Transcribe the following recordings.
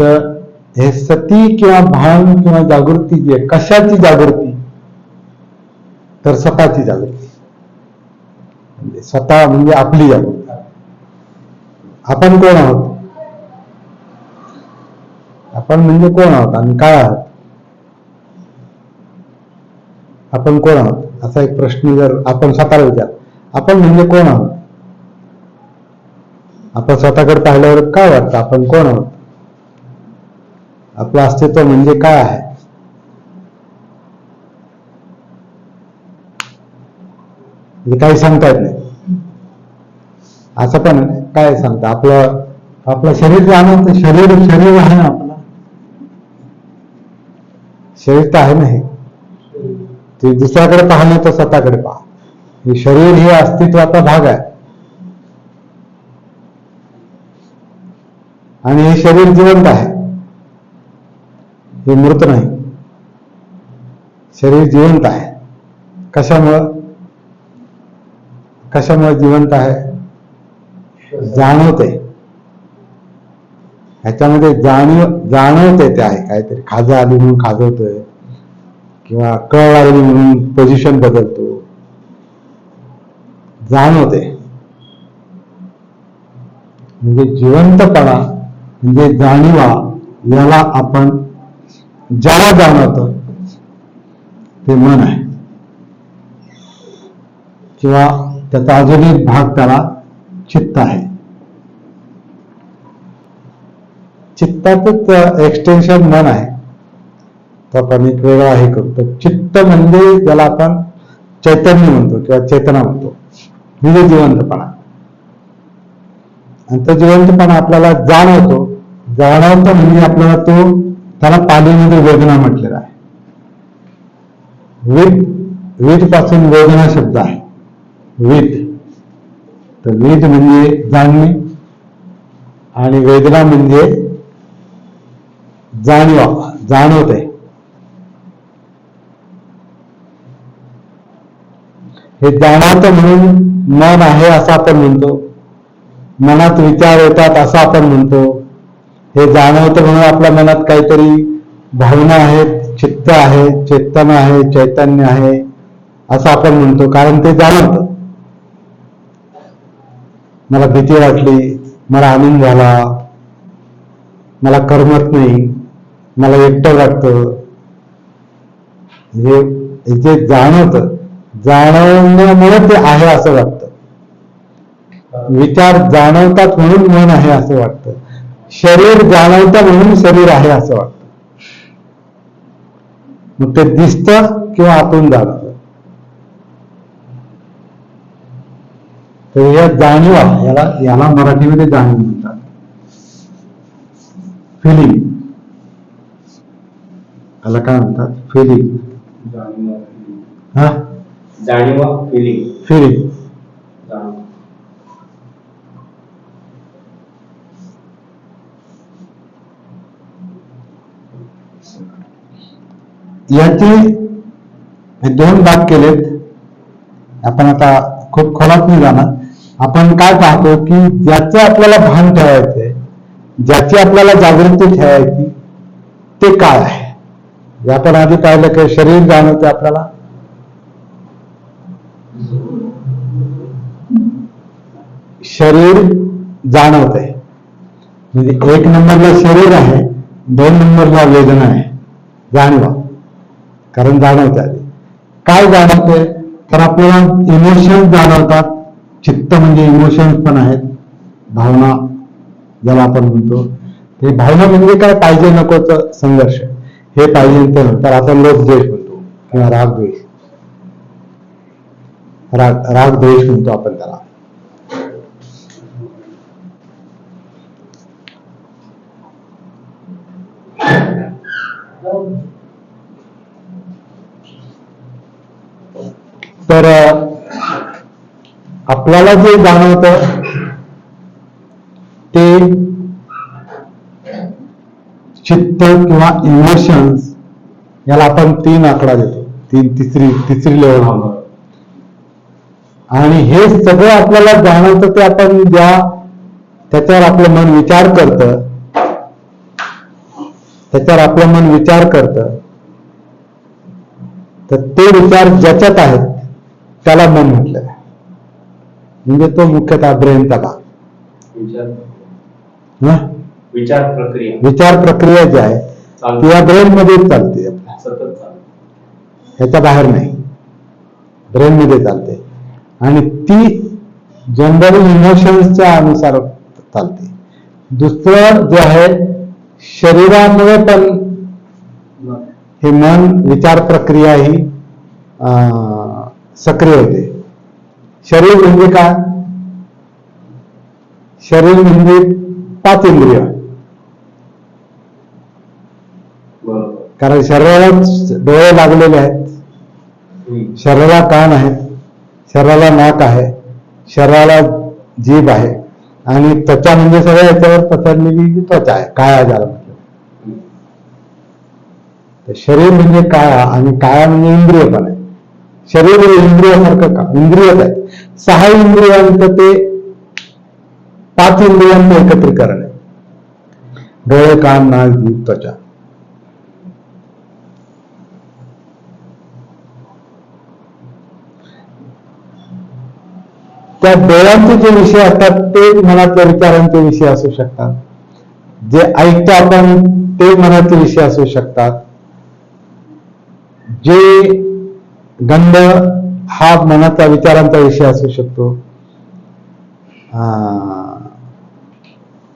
तर हे सती किंवा भान किंवा जागृती जी आहे कशाची जागृती? तर स्वतःची जागृती. म्हणजे स्वतः म्हणजे आपली जागृती. आपण कोण आहोत? आपण म्हणजे कोण आहोत? आणि काय आहोत? आपण कोण आहोत? असा एक प्रश्न जर आपण स्वतःला विचार. आपण म्हणजे कोण आहोत? आपण स्वतःकडे पाहिल्यावर काय वाटतं? आपण कोण आहोत? आपलं अस्तित्व म्हणजे काय आहे? हे काही सांगता येत नाही. असं पण काय सांगता? आपलं आपलं शरीर जाणवतं शरीर शरीर आहे ना आपलं. शरीर तर आहे ना हे. ते दुसऱ्याकडे पाहणं तर स्वतःकडे पहा. हे शरीर हे अस्तित्वाचा भाग आहे. आणि हे शरीर जिवंत आहे. हे मृत नाही. शरीर जिवंत आहे. कशामुळं? कशामुळे जिवंत आहे? जाणवते. ह्याच्यामध्ये जाणीव जाणवते ते आहे. काहीतरी खाजा आली म्हणून खाजवतोय. किंवा कळ आली म्हणून पोझिशन बदलतो. जाणवते. म्हणजे जिवंतपणा म्हणजे जाणीवा याला आपण ज्याला जाणवतं ते मन आहे किंवा त्याचा अजून एक भाग त्याला चित्त आहे. चित्तातच एक्सटेन्शन मन आहे. तो आपण एक वेगळा हे करतो. चित्त म्हणजे ज्याला आपण चैतन्य म्हणतो किंवा चेतना म्हणतो. म्हणजे जिवंतपणा. आणि तो जिवंतपणा आपल्याला जाणवतो. जाणवतो म्हणजे आपल्याला तो त्याला पालीमध्ये वेदना म्हटलेला आहे. वीट वीटपासून वेदना शब्द आहे. वीट. तर वीट म्हणजे जाणणे आणि वेदना म्हणजे जाणीवा आहे हे जाणवतं म्हणून मन आहे असं आपण म्हणतो. मनात विचार येतात असं आपण म्हणतो. हे जाणवतं म्हणून आपल्या मनात काहीतरी भावना आहेत चित्त आहे चेतन आहे चैतन्य आहे असं आपण म्हणतो कारण ते जाणवतं. मला भीती वाटली मला आनंद झाला मला करमत नाही मला एकटं वाटतं. हे हे जे जाणवतं जाणवण्यामुळे ते आहे असं वाटतं. विचार जाणवतात म्हणून मन आहे असं वाटतं. शरीर जाणवतं म्हणून शरीर आहे असं वाटतं. मग ते दिसतं किंवा आतून जाणवतं तर या जाणीवा याला याला मराठीमध्ये जाणीव म्हणतात. फिलिंग याला काय म्हणतात? फिलिंग हा? जाणीवा फिलिंग फिलिंग याचे हे दोन भाग केलेत. आपण आता खूप खोलात नाही जाणार. आपण काय पाहतो की ज्याचं आपल्याला भान ठेवायचंय ज्याची आपल्याला जागृती ठेवायची ते काय आहे? आपण आधी पाहिलं की शरीर जाणवते आपल्याला. शरीर जाणवते म्हणजे एक नंबरला शरीर आहे दोन नंबरला वेदना आहे. जाणीवा. कारण जाणवते आधी काय जाणवते तर आपल्याला इमोशन्स जाणवतात. चित्त म्हणजे इमोशन्स पण आहेत. भावना ज्याला आपण म्हणतो. ते भावना म्हणजे काय? पाहिजे नकोच संघर्ष. हे पाहिजे ते नंतर आपण लोक द्वेष म्हणतो. किंवा राग द्वेष. राग राग द्वेष म्हणतो आपण त्याला. तर आपल्याला जे जाणवतं ते चित्त किंवा इमोशन्स याला आपण तीन आकडा देतो. तीन तिसरी तिसरी लेवल आणि हे सगळं आपल्याला जाणवतं ते आपण ज्या त्याच्यावर आपलं मन विचार करतं त्याच्यावर आपलं मन विचार करतं तर ते विचार ज्याच्यात आहेत त्याला मन म्हटलं आहे म्हणजे तो मुख्यतः ब्रेनचा भाग विचार? विचार प्रक्रिया. विचार प्रक्रिया जी आहे ती या ब्रेन मध्येच चालते. ह्याच्या बाहेर नाही. ब्रेन मध्ये चालते. आणि ती जनरल इमोशन्सच्या अनुसार चालते. दुसरं जे आहे शरीरामुळे पण हे मन विचार प्रक्रिया ही अं, सक्रिय होते. शरीर म्हणजे काय? शरीर म्हणजे पाच इंद्रिय. कारण शरीरालाच डोळे लागलेले आहेत. शरीराला कान आहेत शरीराला नाक आहे शरीराला जीभ आहे आणि त्वचा म्हणजे सगळ्या याच्यावर पसरलेली जी त्वचा आहे काया ज्याला म्हटलं. शरीर म्हणजे काळा आणि काया म्हणजे इंद्रिय पण आहे. शरीर हे इंद्रियासारखं का? इंद्रियच आहे. सहा इंद्रियांचं ते पाच इंद्रियांचं एकत्रीकरण आहे. डोळे कान नाक जीव त्वचा. त्या डोळ्यांचे जे विषय असतात ते मनातल्या विचारांचे विषय असू शकतात. जे ऐकतो आपण ते मनाचे विषय असू शकतात. जे गंध हा मनाचा विचारांचा विषय असू शकतो. अं,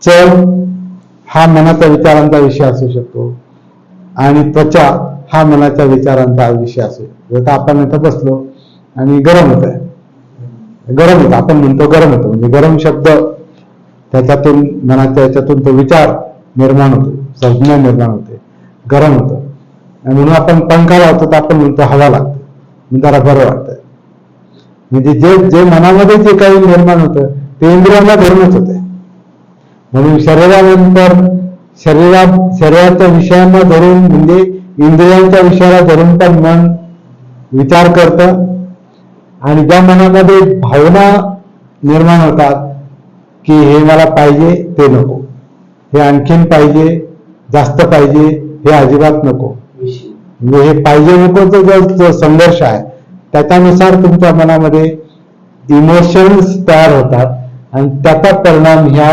चव हा मनाचा विचारांचा विषय असू शकतो. आणि त्वचा हा मनाच्या विचारांचा विषय असू शकतो. जसं आपण इथं बसलो आणि गरम होत आहे गरम होतं. आपण म्हणतो गरम होतं. म्हणजे गरम शब्द त्याच्यातून मनाच्या याच्यातून तो विचार निर्माण होतो. संज्ञा निर्माण होते. गरम होतं. आणि म्हणून आपण पंखा लावतो तर आपण म्हणतो हवा लागतो. जरा बरं वाटतं म्हणजे जे जे मनामध्ये जे काही निर्माण होतं ते इंद्रियांना धरूनच होते. म्हणून शरीरानंतर शरीरा शरीराच्या विषयांना धरून म्हणजे इंद्रियांच्या विषयाला धरून पण मन विचार करतं. आणि ज्या मनामध्ये भावना निर्माण होतात की हे मला पाहिजे ते नको. हे आणखीन पाहिजे जास्त पाहिजे हे अजिबात नको. म्हणजे हे पाहिजे नकोचा जो जो संघर्ष आहे त्याच्यानुसार तुमच्या मनामध्ये इमोशन्स तयार होतात आणि त्याचा परिणाम ह्या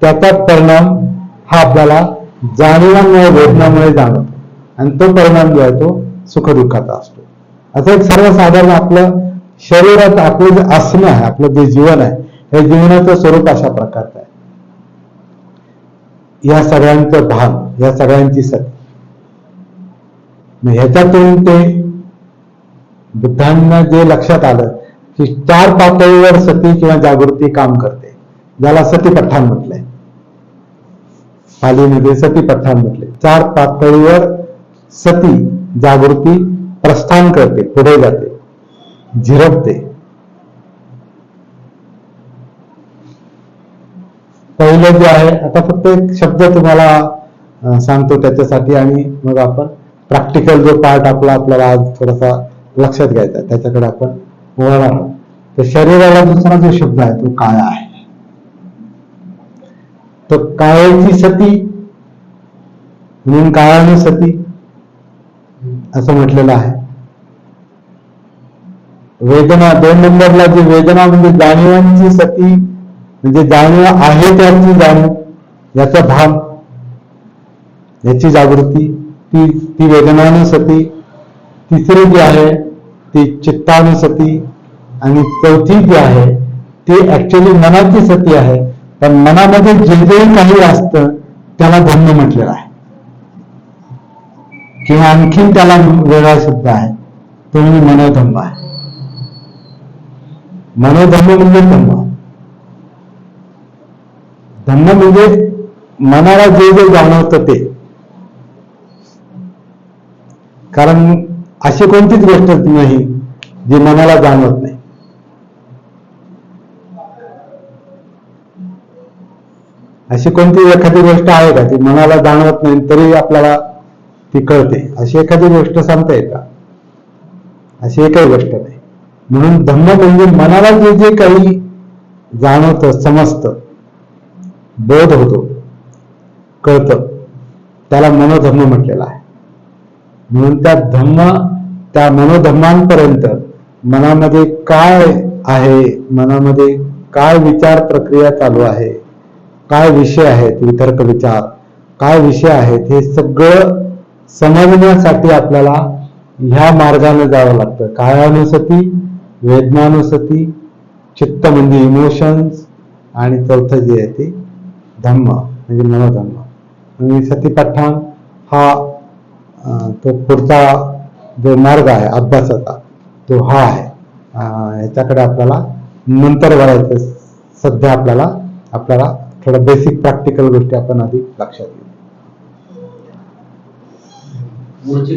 त्याचा परिणाम हा आपल्याला जाणीवांमुळे वेदनामुळे जाणवतो. आणि तो परिणाम जो आहे तो सुखदुःखाचा असतो. असं एक सर्वसाधारण आपलं शरीरात आपलं जे असणं आहे आपलं जे जीवन आहे हे जीवनाचं स्वरूप अशा प्रकारचं आहे. या सगळ्यांचं भान या सगळ्यांची सत्य. ह्याच्यातून ते बुद्धांना जे लक्षात आलं की चार पातळीवर सती किंवा जागृती काम करते ज्याला सतीपठ्ठान म्हटलंय. पालीमध्ये सतीपठ्ठान म्हटले चार पातळीवर सती जागृती प्रस्थान करते पुढे जाते झिरपते. पहिलं जे आहे आता फक्त एक शब्द तुम्हाला सांगतो त्याच्यासाठी आणि मग आपण प्रॅक्टिकल जो पार्ट आपला आपल्याला आज थोडासा लक्षात घ्यायचा आहे, त्याच्याकडे आपण वळणार आहोत. तर शरीराला दुसरा जो शब्द आहे तो काळा आहे. तो काळ्याची सती म्हणून काळाने सती असं म्हटलेलं आहे. वेदना दोन नंबरला जी वेदना म्हणजे जाणीवांची सती म्हणजे जाणीव आहे त्यांची जाणीव याचा भान याची जागृती ती ती वेदनानं सती तिसरी जी आहे ती चित्तानं सती आणि चौथी जी आहे ती ऍक्च्युली मनाची सती आहे. पण मनामध्ये जे जे काही असतं त्याला धम्म म्हटलेलं आहे. किंवा आणखीन त्याला वेगळा शब्द आहे तो म्हणजे मनोधम्म आहे. मनोधम्म म्हणजे धम्म. धम्म म्हणजे मनाला जे जे जाणवतं ते. कारण अशी कोणतीच गोष्ट नाही जी मनाला जाणवत नाही. अशी कोणती एखादी गोष्ट आहे का ती मनाला जाणवत नाही तरी आपल्याला ती कळते. अशी एखादी गोष्ट सांगता येईल का? अशी एकही गोष्ट नाही. म्हणून धम्म म्हणजे मनाला जे जे काही जाणवतं समजतं बोध होतो कळतं त्याला मनोधम्म म्हटलेला आहे. म्हणून त्या धम्म त्या मनोधम्मांपर्यंत मनामध्ये काय आहे मनामध्ये काय विचार प्रक्रिया चालू आहे काय विषय आहेत वितर्क विचार काय विषय आहेत हे सगळं समजण्यासाठी आपल्याला ह्या मार्गाने जावं लागतं. काळानुसती वेदनानुसती चित्त म्हणजे इमोशन्स आणि चौथं जे आहे ते धम्म म्हणजे मनोधम्म. आणि सती सतीपठ्ठाण हा तो पुढचा जो मार्ग आहे अभ्यासाचा तो हा आहे. ह्याच्याकडे आपल्याला नंतर वळायचं सध्या आपल्याला आपल्याला थोडं बेसिक प्रॅक्टिकल गोष्टी आपण आधी लक्षात घेऊ.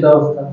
अवस्था.